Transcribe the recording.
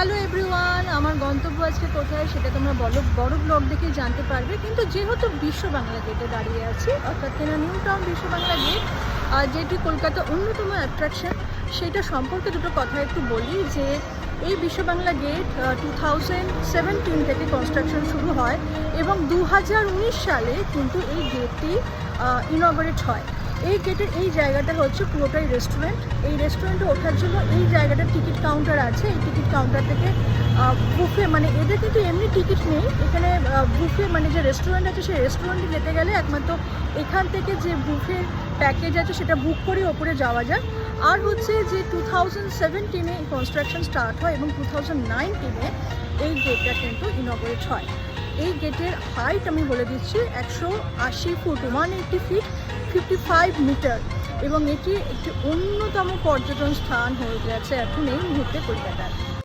Hello everyone, আমার গন্তব্য আজকে কোথায় সেটা তোমরা বলো, বড় ব্লগ দেখেই জানতে পারবে। কিন্তু যেহেতু বিশ্ব বাংলা গেটে দাঁড়িয়ে আছি, অর্থাৎ কিনা নিউ টাউন বিশ্ব বাংলা গেট যেটি কলকাতা অন্যতম অ্যাট্রাকশন সেটা সম্পর্কে দুটো কথা একটু বলি যে এই Biswa Bangla gate two thousand seventeen থেকে কনস্ট্রাকশন শুরু হয় এবং দু হাজার উনিশ সালে কিন্তু এই গেটটি ইনগরেট হয়। এই গেটের এই জায়গাটা হচ্ছে পুরোটাই রেস্টুরেন্ট এই রেস্টুরেন্টে ওঠার জন্য এই জায়গাটা টিকিট কাউন্টার আছে। এই টিকিট কাউন্টার থেকে বুফে মানে এদের কিন্তু এমনি টিকিট নেই। এখানে বুফে মানে যে রেস্টুরেন্ট আছে, সেই রেস্টুরেন্টে যেতে গেলে একমাত্র এখান থেকে যে বুফে প্যাকেজ আছে, সেটা বুক করে ওপরে যাওয়া যায়। আর হচ্ছে যে টু থাউজেন্ড সেভেন্টিনে কনস্ট্রাকশন স্টার্ট হয় এবং টু থাউজেন্ড নাইনটিনে এই গেটটা কিন্তু ইনগরেট হয়। এই গেটের হাইট আমি বলে দিচ্ছি একশো আশি foot one eighty feet fifty five metre এবং এটি একটি অন্যতম পর্যটন স্থান হয়ে গেছে এখন এই মুহূর্তে কলকাতায়।